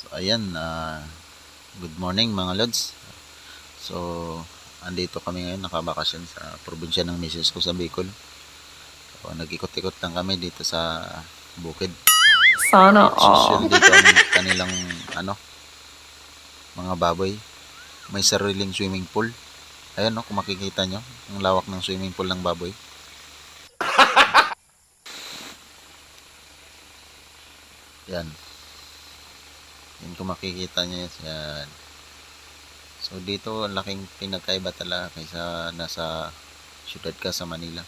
So, ayan, ah, good morning mga lods. So, andito kami ngayon, nakabakasyon sa probinsya ng misis ko sa Bicol. So, nag-ikot-ikot lang kami dito sa bukid. Sana all. dito ang kanilang, ano, mga baboy. May sariling swimming pool. Ayan, no, kung makikita nyo, ang lawak ng swimming pool ng baboy. Yan. Yan kung makikita nyo yan. So dito ang laking pinagkaiba talaga kaysa nasa syudad ka sa Manila.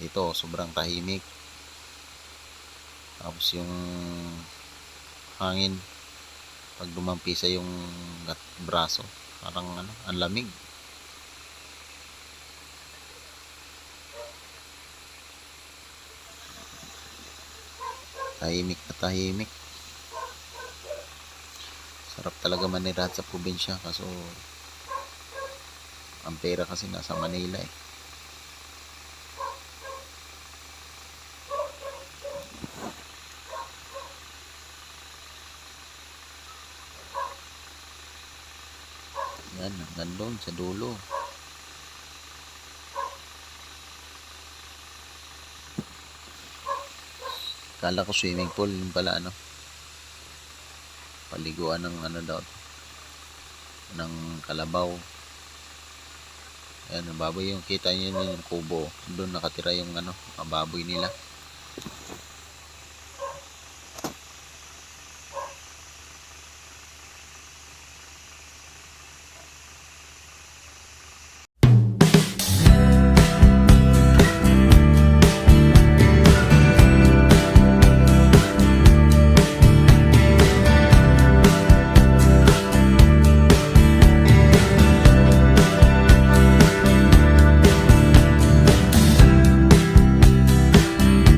Dito sobrang tahimik. Tapos yung hangin pag dumampisa yung braso parang ano, ang lamig. Tahimik na tahimik. Sarap talaga manirahan sa probinsya kaso ang pera kasi nasa Manila eh. Yan, nandun sa dulo. Kala ko swimming pool, yung pala ano. Paliguan ng ano daw. Ng kalabaw. Ayan, baboy yung kita niyo yun, yung kubo. Doon nakatira yung ano, baboy nila.